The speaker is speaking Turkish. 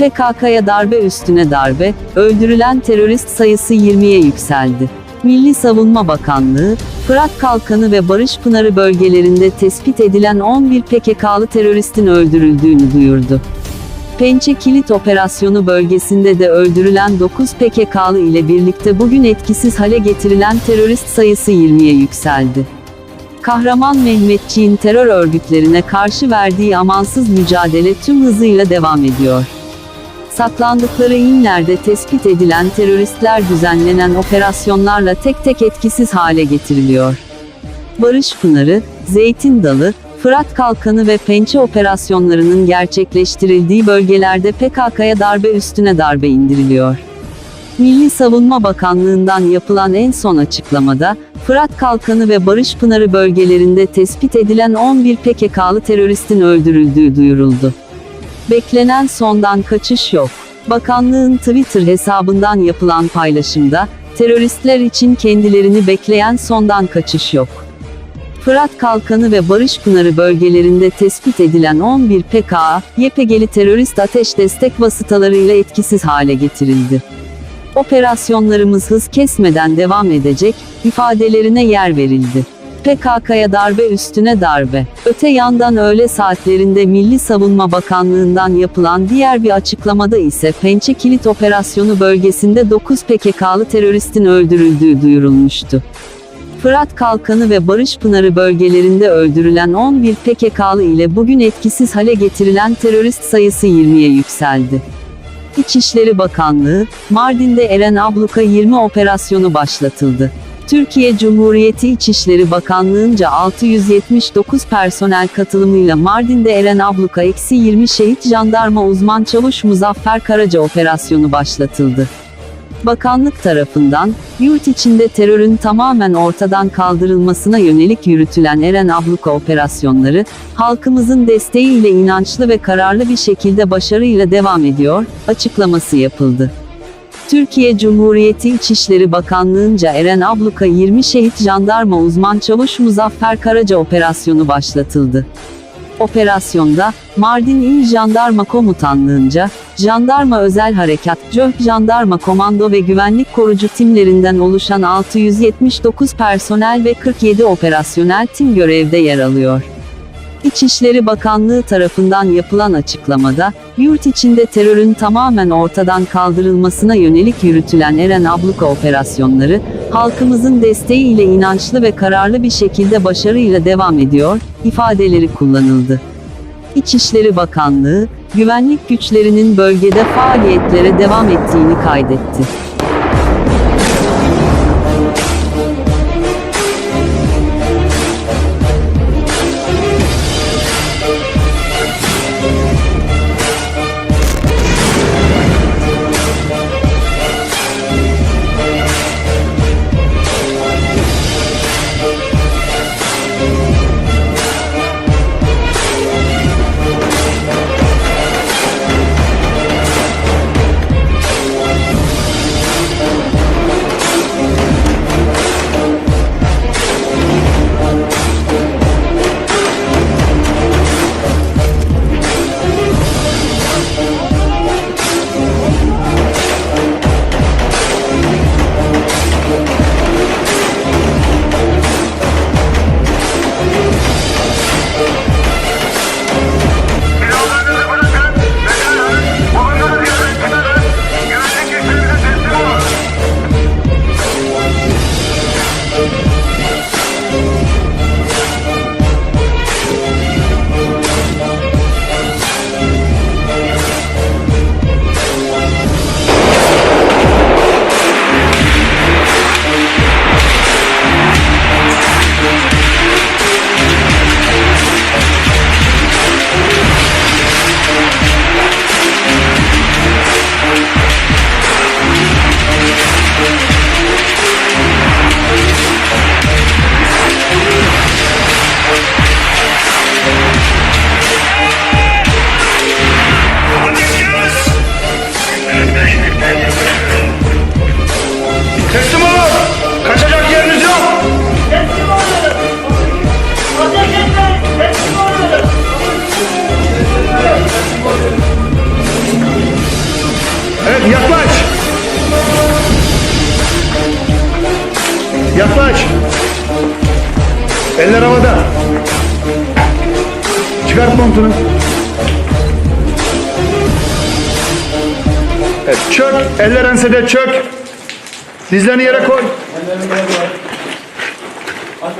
PKK'ya darbe üstüne darbe, öldürülen terörist sayısı 20'ye yükseldi. Milli Savunma Bakanlığı, Fırat Kalkanı ve Barış Pınarı bölgelerinde tespit edilen 11 PKK'lı teröristin öldürüldüğünü duyurdu. Pençe Kilit Operasyonu bölgesinde de öldürülen 9 PKK'lı ile birlikte bugün etkisiz hale getirilen terörist sayısı 20'ye yükseldi. Kahraman Mehmetçiğin terör örgütlerine karşı verdiği amansız mücadele tüm hızıyla devam ediyor. Saklandıkları inlerde tespit edilen teröristler düzenlenen operasyonlarla tek tek etkisiz hale getiriliyor. Barış Pınarı, Zeytin Dalı, Fırat Kalkanı ve Pençe operasyonlarının gerçekleştirildiği bölgelerde PKK'ya darbe üstüne darbe indiriliyor. Milli Savunma Bakanlığı'ndan yapılan en son açıklamada, Fırat Kalkanı ve Barış Pınarı bölgelerinde tespit edilen 11 PKK'lı teröristin öldürüldüğü duyuruldu. Beklenen sondan kaçış yok. Bakanlığın Twitter hesabından yapılan paylaşımda, teröristler için kendilerini bekleyen sondan kaçış yok. Fırat Kalkanı ve Barış Pınarı bölgelerinde tespit edilen 11 PKK, YPG'li terörist ateş destek vasıtalarıyla etkisiz hale getirildi. Operasyonlarımız hız kesmeden devam edecek, ifadelerine yer verildi. PKK'ya darbe üstüne darbe. Öte yandan öğle saatlerinde Milli Savunma Bakanlığı'ndan yapılan diğer bir açıklamada ise Pençe Kilit Operasyonu bölgesinde 9 PKK'lı teröristin öldürüldüğü duyurulmuştu. Fırat Kalkanı ve Barış Pınarı bölgelerinde öldürülen 11 PKK'lı ile bugün etkisiz hale getirilen terörist sayısı 20'ye yükseldi. İçişleri Bakanlığı, Mardin'de Eren Abluka 20 operasyonu başlatıldı. Türkiye Cumhuriyeti İçişleri Bakanlığı'nca 679 personel katılımıyla Mardin'de Eren Abluka eksi 20 şehit jandarma uzman çavuş Muzaffer Karaca operasyonu başlatıldı. Bakanlık tarafından, yurt içinde terörün tamamen ortadan kaldırılmasına yönelik yürütülen Eren Abluka operasyonları, halkımızın desteğiyle inançlı ve kararlı bir şekilde başarıyla devam ediyor, açıklaması yapıldı. Türkiye Cumhuriyeti İçişleri Bakanlığı'nca Eren Abluka 20 şehit jandarma uzman çavuş Muzaffer Karaca operasyonu başlatıldı. Operasyonda, Mardin İl Jandarma Komutanlığı'nca, Jandarma Özel Harekat, CÖH Jandarma Komando ve Güvenlik Korucu timlerinden oluşan 679 personel ve 47 operasyonel tim görevde yer alıyor. İçişleri Bakanlığı tarafından yapılan açıklamada, yurt içinde terörün tamamen ortadan kaldırılmasına yönelik yürütülen Eren Abluka operasyonları, halkımızın desteğiyle inançlı ve kararlı bir şekilde başarıyla devam ediyor, ifadeleri kullanıldı. İçişleri Bakanlığı, güvenlik güçlerinin bölgede faaliyetlere devam ettiğini kaydetti. Yaklaş. Yaklaş. Eller havada. Çıkart montunu. Evet, çök. Eller ensede çök. Dizlerini yere koy. Ellerini yere koy. Aç